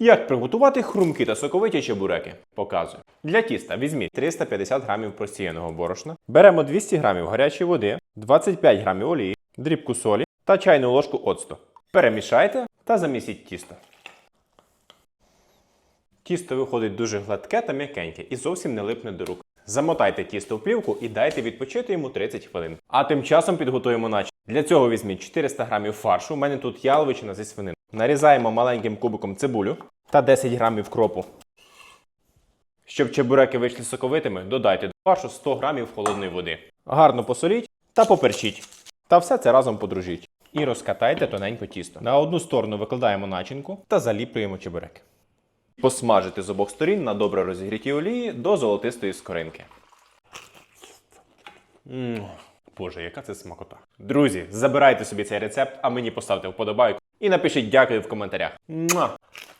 Як приготувати хрумкі та соковиті чебуреки? Показую. Для тіста візьміть 350 грамів просіяного борошна. Беремо 200 грамів гарячої води, 25 грамів олії, дрібку солі та чайну ложку оцту. Перемішайте та замісіть тісто. Тісто виходить дуже гладке та м'якеньке і зовсім не липне до рук. Замотайте тісто в плівку і дайте відпочити йому 30 хвилин. А тим часом підготуємо начинку. Для цього візьміть 400 грамів фаршу. У мене тут яловичина зі свинини. Нарізаємо маленьким кубиком цибулю та 10 грамів кропу. Щоб чебуреки вийшли соковитими, додайте до фаршу 100 грамів холодної води. Гарно посоліть та поперчіть. Та все це разом подружіть. І розкатайте тоненько тісто. На одну сторону викладаємо начинку та заліплюємо чебуреки. Посмажити з обох сторін на добре розігрітій олії до золотистої скоринки. М, Боже, яка це смакота. Друзі, забирайте собі цей рецепт, а мені поставте вподобайку і напишіть дякую в коментарях.